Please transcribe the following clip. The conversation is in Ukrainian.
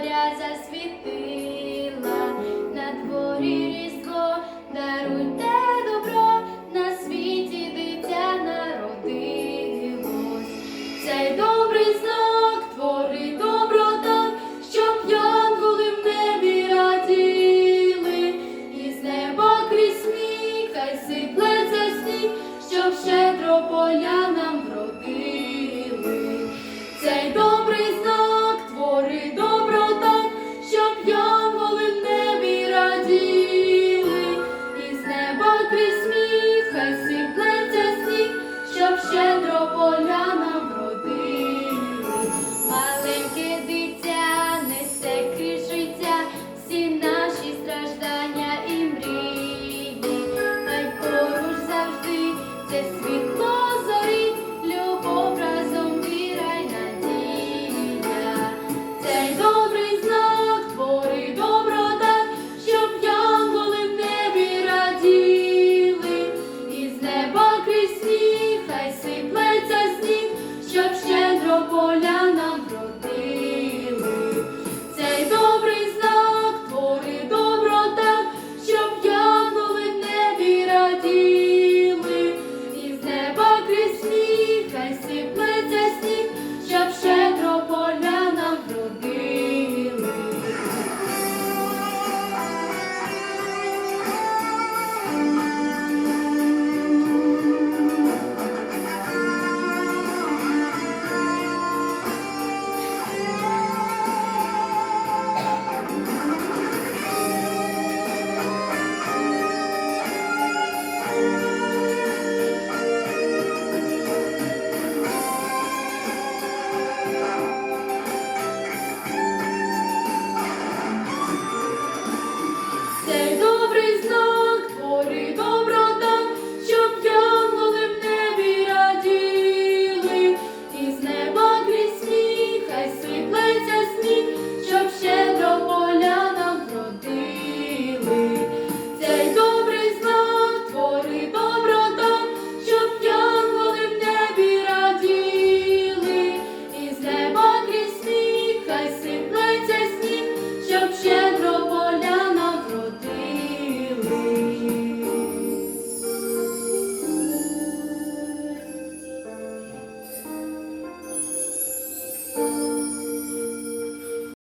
зоря засвітила, на дворі різдво даруйте добро, на світі дитя народилось. Цей добрий знак твори доброта, щоб янголи в небі раділи, і з неба крізь сміх хай сипле.